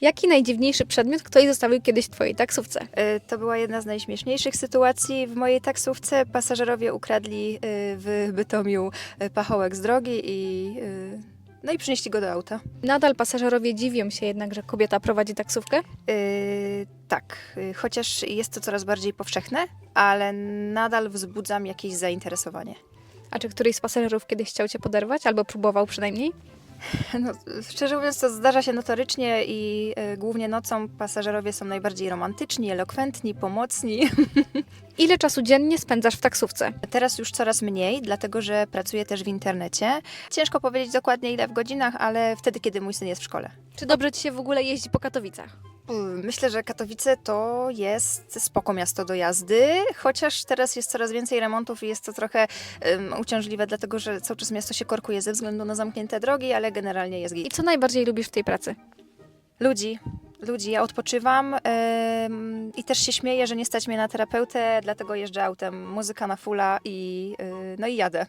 Jaki najdziwniejszy przedmiot ktoś zostawił kiedyś w twojej taksówce? Y, To była jedna z najśmieszniejszych sytuacji w mojej taksówce. Pasażerowie ukradli y, w Bytomiu y, pachołek z drogi i, no i przynieśli go do auta. Nadal pasażerowie dziwią się jednak, że kobieta prowadzi taksówkę. Y, Tak, chociaż jest to coraz bardziej powszechne, ale nadal wzbudzam jakieś zainteresowanie. A czy któryś z pasażerów kiedyś chciał cię poderwać, albo próbował przynajmniej? No, szczerze mówiąc, to zdarza się notorycznie i y, głównie nocą pasażerowie są najbardziej romantyczni, elokwentni, pomocni. Ile czasu dziennie spędzasz w taksówce? Teraz już coraz mniej, dlatego że pracuję też w internecie. Ciężko powiedzieć dokładnie ile w godzinach, ale wtedy, kiedy mój syn jest w szkole. Czy dobrze ci się w ogóle jeździ po Katowicach? Mm, Myślę, że Katowice to jest spoko miasto do jazdy, chociaż teraz jest coraz więcej remontów i jest to trochę um, uciążliwe, dlatego że cały czas miasto się korkuje ze względu na zamknięte drogi, ale generalnie jest I co najbardziej lubisz w tej pracy? Ludzi, ludzi, ja odpoczywam em, i też się śmieję, że nie stać mnie na terapeutę, dlatego jeżdżę autem, muzyka na fulla i, y, no i jadę.